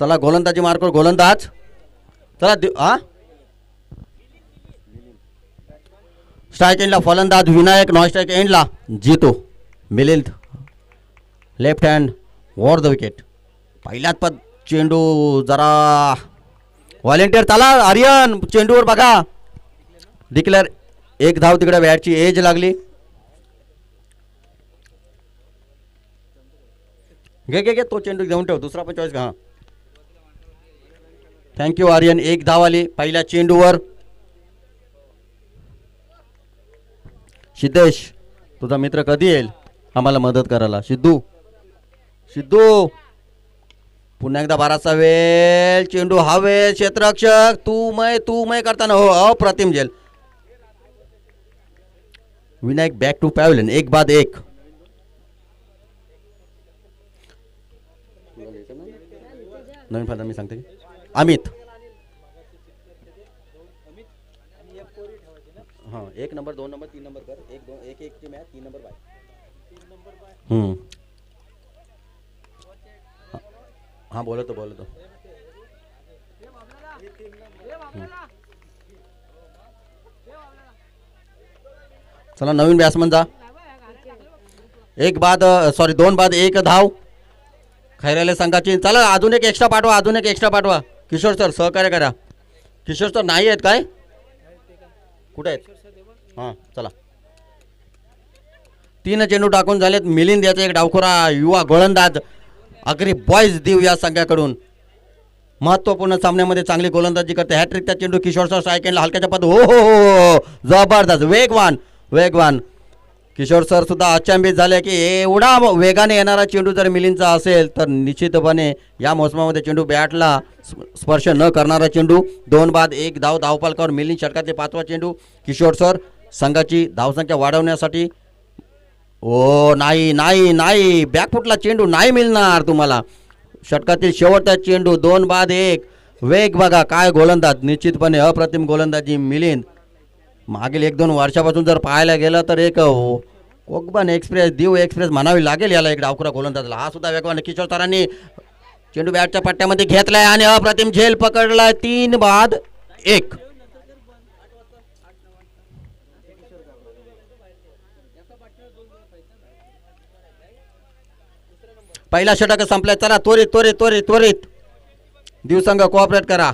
चला गोलंदाजी मार्क गोलंदाज. चला हा स्ट्राईक एंडला फलंदाज विनायक नॉन स्ट्राईक एंडला जितो Milind. Left hand over the wicket पहिल्याच पद चेंडू जरा. व्हॉलेंटियर चला आर्यन चेंडूवर बघा. डिक्लेअर एक धाव तिकडे बॅटची एज लागली. घे घे घे तो चेंडू घेऊन ठेव दुसरा पण चॉईस घ्या. थँक्यू आर्यन एक धाव आली. पहिल्या चेंडूवर. सिद्धेश तुझा मित्र कधी येईल? आम्हाला मदत करायला. सिद्धू. सिद्धू. पुन्हा एकदा बाराचा वेळ. चेंडू हवे क्षेत्ररक्षक तू मय तू मय करताना. हो अप्रतिम झेल विनायक बॅक टू पॅवलन एक बाद एक. नवीन फायदा मी सांगते की. अमित. हां एक नंबर दोन नंबर तीन नंबर कर. एक दोन एक एक ची मॅच तीन नंबर बाय. हम्म. हा- बोलतो बोलतो. चला नवीन बॅट्समन जा. एक बाद सॉरी दोन बाद एक धाव. खैराले संघाची. चला अजून एक एक्स्ट्रा पाठवा अजून एक एक्स्ट्रा पाठवा. किशोर सर सहकार्य करा. किशोर सर नाही आहेत काय? कुठे आहेत? हां चला. तीन चेंडू टाकून झालेत. मिलिंद याचा एक डावखोरा युवा गोलंदाज अग्री बॉईज देव या संघाकडून. महत्त्वपूर्ण सामन्यामध्ये चांगली गोलंदाजी करते. हॅट्रिकचा चेंडू किशोर सर सायकलला हलक्याच्या पद हो, हो हो हो हो. जबरदस्त. वेगवान वेगवान. किशोर सर सुद्धा अचंबित झाले की एवढा वेगाने येणारा चेंडू जर मिलिंदचा असेल तर निश्चितपणे या मोसमामध्ये चेंडू बॅटला स्प- स्पर्श न करणारा चेंडू दोन बाद एक धाव धावपालकावर मिलिंद षटकातले पाचवा चेंडू किशोर सर संघाची धावसंख्या वाढवण्यासाठी. ओ नाही नाही नाही बॅकफुटला चेंडू नाही मिळणार तुम्हाला. षटकातील शेवटचा चेंडू दोन बाद एक. वेग बघा काय गोलंदाज निश्चितपणे अप्रतिम गोलंदाजी मिलिंद. मागील एक दोन वर्षापासून जर पाहायला गेलं तर एक हो, कोकबन एक्सप्रेस दीव एक्सप्रेस म्हणावी लागेल याला एक डावखुरा गोलंदाजला. हा सुद्धा वेगवान किशोर सरांनी चेंडू बॅटच्या पट्ट्यामध्ये घेतलाय आणि अप्रतिम झेल पकडलाय. तीन बाद एक. पहिला षटक संपलाय. चला त्वरित त्वरित त्वरित त्वरित. दिवसंघ कोऑपरेट करा.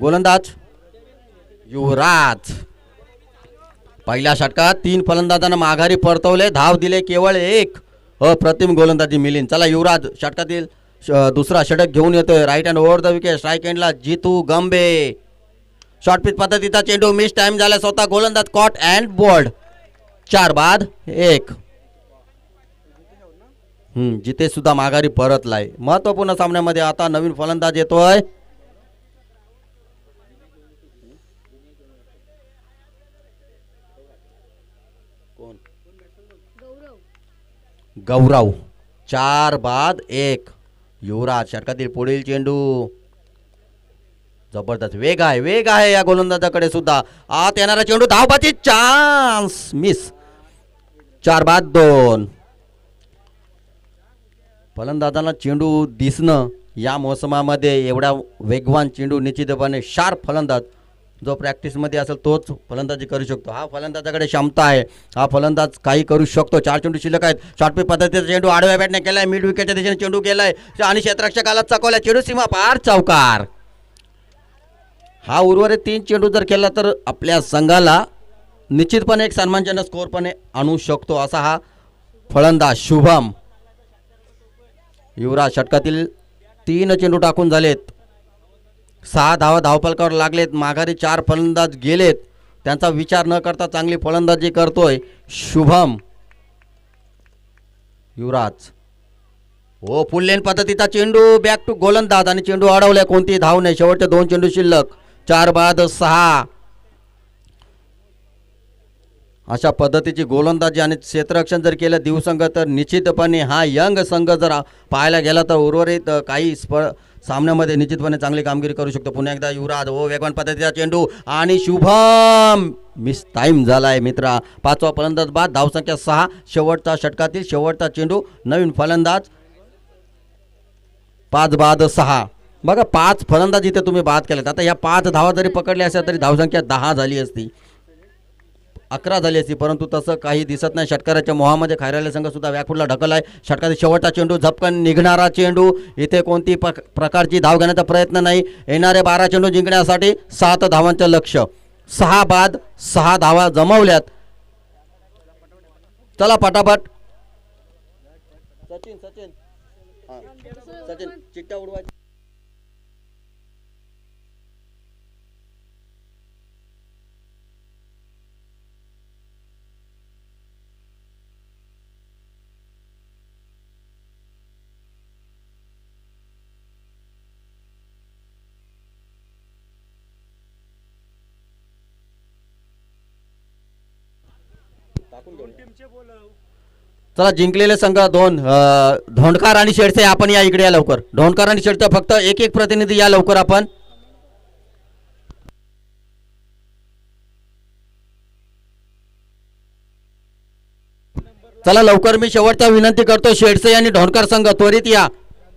गोलंदाज युवराज. पहिल्या षटकात तीन फलंदाजांना माघारी परतवले. धाव दिले केवळ एक अप्रतिम गोलंदाजी मिलिंद. चला युवराज षटकातील श- दुसरा षटक घेऊन येतोय. Right hand over the wicket strike एंडला जितू गंबे शॉर्ट पिच पद्धतीचा चेंडू मिस टाइम झाला स्वतः गोलंदाज कॉट अँड बोल्ड चार बाद एक. हम्म जिथे सुद्धा माघारी परतलाय. महत्त्वपूर्ण सामन्यामध्ये आता नवीन फलंदाज येतोय. गौरव चार बाद एक. युवराज षटकातील पुढील चेंडू. जबरदस्त वेग आहे वेग आहे या गोलंदाजाकडे सुद्धा. आत येणारा चेंडू धावपाची चान्स मिस चार बाद दोन. फलंदाजांना चेंडू दिसणं या मोसमामध्ये एवढा वेगवान चेंडू निश्चितपणे शार्प फलंदाज जो प्रॅक्टिसमध्ये असेल तोच फलंदाजी करू शकतो. हा फलंदाजाकडे क्षमता आहे. हा फलंदाज काही करू शकतो. चार चेंडू शिल्लक आहेत. शॉर्टपी पद्धतीचा चेंडू आडव्या बॅटने केलाय. मिड विकेटच्या दिशेने चेंडू केलाय आणि क्षेत्ररक्षकाला चकवल्या. चेंडू सीमा पार चौकार. हा उर्वरित तीन चेंडू जर केला तर आपल्या संघाला निश्चितपणे एक सन्मानजनक स्कोरपणे आणू शकतो. असा हा फलंदाज शुभम. युवराज षटकातील तीन चेंडू टाकून झालेत. सहा धावा धावपलकावर लागलेत. माघारी चार फलंदाज गेलेत. त्यांचा विचार न करता चांगली फलंदाजी करतोय शुभम. युवराज. हो फुल लेन पद्धतीचा चेंडू. बॅक टू गोलंदाज. आणि चेंडू अडवलाय. कोणतीही धाव नाही. शेवटचे दोन चेंडू शिल्लक. चार बाद सहा. अशा पद्धतीची गोलंदाजी आणि क्षेत्ररक्षण जर केलं दिवसंघ तर निश्चितपणे हा यंग संघ जर पाहायला गेला तर उर्वरित काही स्प सामन्यामध्ये निश्चितपणे चांगली कामगिरी करू शकतो. पुन्हा एकदा युवराज ओ वेगवान पद्धतीचा चेंडू आणि शुभम! मिस टाईम आहे मित्रा. पाचवा फलंदाज बाद धावसंख्या सहा शेवटचा षटकातील शेवटचा चेंडू नवीन फलंदाज पाच बाद सहा. बघा पाच फलंदाज इथे तुम्ही बाद केलेत आता या पाच धावा जरी पकडल्या असल्या तरी धावसंख्या दहा झाली असती. अकरा झाली असती परंतु तसं काही दिसत नाही. षटकाराच्या मोहामध्ये खायराले संघ सुद्धा ढकल आहे षटकाचा शेवटचा चेंडू झपकन निघणारा चेंडू. इथे कोणती प्रकारची धाव घेण्याचा प्रयत्न नाही. येणारे बारा चेंडू जिंकण्यासाठी सात धावांचं लक्ष. सहा बाद सहा धावा जमवल्यात. चला पटापट. सचिन सचिन. सचिन चिट्ट्या उडवायची. चला जिंकलेले संघ दोन अ, धोंडकार आणि शेडसे आपण या इकडे या लवकर. धोंडकार आणि शेडसे फक्त एक एक प्रतिनिधी या लवकर आपण. चला लवकर मी शेवटचा विनंती करतो शेडसे आणि ढोणकर संघ त्वरित या.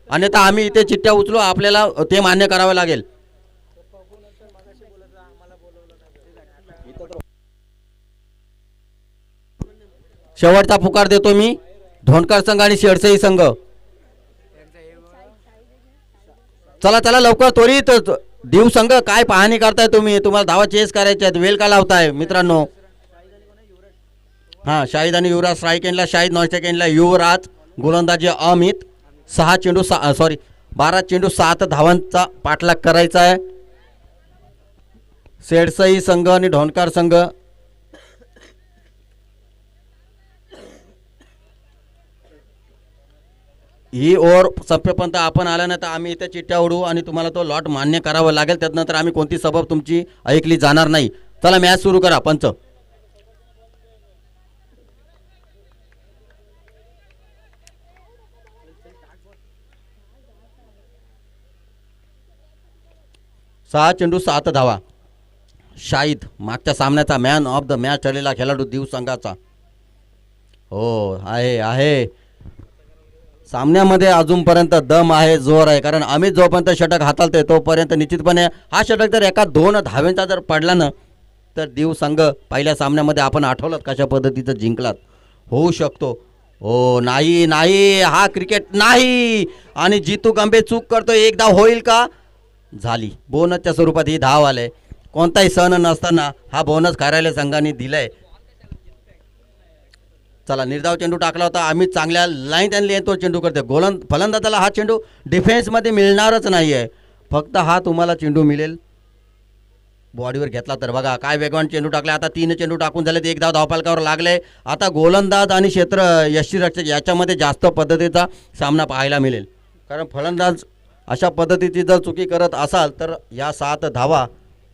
अन्यथा आम्ही इथे चिठ्ठ्या उचलू आपल्याला ते मान्य करावं लागेल. शेवटचा पुकार देतो मी. धोनकर संघ आणि शेडसई संघ. चला चला लवकर त्वरित देव संघ. काय पाहणी करताय तुम्ही? तुम्हाला धावा चेस करायचे आहेत. वेल का लावताय? मित्रांनो. हा शाहिद आणि युवराज स्ट्राईक एंडला शाहिद नॉन स्ट्राईक एंडला युवराज गोलंदाजी अमित. सहा चेंडू सा सॉरी बारा चेंडू सात धावांचा पाठलाग करायचा आहे. सेडसई संघ आणि ढोणकार संघ. ही ओव्हर सभ्यपंत आपण आला नाहीतर आम्ही इथे चिठ्ठ्या उडू आणि तुम्हाला तो लॉट मान्य करावा लागेल. त्यानंतर आम्ही कोणती सबब तुमची ऐकली जाणार नाही. चला मॅच सुरू करा पंच. सहा चेंडू सात धावा. शाहीद मागच्या सामन्याचा मॅन ऑफ द मॅच ठरलेला खेळाडू दिव संघाचा हो आहे आहे. सामन्यामध्ये अजूनपर्यंत दम आहे जोर आहे. कारण अमित जोपर्यंत षटक हाताळते तोपर्यंत निश्चितपणे हा षटक जर एका दोन धावेंचा जर पडला ना तर देव संघ पहिल्या सामन्यामध्ये आपण आठवलात कशा पद्धतीचं जिंकलात? होऊ शकतो. हो नाही नाही हा क्रिकेट नाही. आणि जितू गंभे चूक करतो एक धाव होईल का? झाली. बोनसच्या स्वरूपात ही धाव आले. कोणताही सण नसताना हा बोनस कार्यालय संघाने दिलाय. चला निर्धाव चेंडू टाकला होता. आम्ही चांगल्या लाईन त्यांनी तो चेंडू करते गोलंद फलंदाजाला हा चेंडू डिफेन्समध्ये मिळणारच नाही आहे फक्त हा तुम्हाला चेंडू मिळेल. बॉडीवर घेतला तर बघा काय वेगवान चेंडू टाकले आता तीन चेंडू टाकून झाले एक धाव धावपालकावर लागले. आता गोलंदाज आणि क्षेत्र यष्टीरक्षक याच्यामध्ये जास्त पद्धतीचा सामना पाहायला मिळेल. कारण फलंदाज अशा पद्धतीची जर चुकी करत असाल तर या सात धावा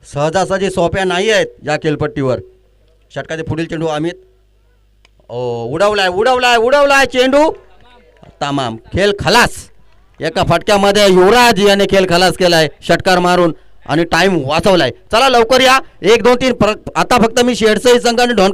सहजासहजी सोप्या नाही आहेत या खेळपट्टीवर. षटकाचे पुढील चेंडू अमित. ओ उडवलाय उडवलाय उडवलाय चेंडू. तमाम खेळ खलास. एका फटक्यामध्ये युवराज याने खेळ खलास केलाय षटकार मारून. आणि टाइम वाचवलाय. चला लवकर या. एक दोन तीन प्र आता फक्त मी शेडसई संघ आणि ढोन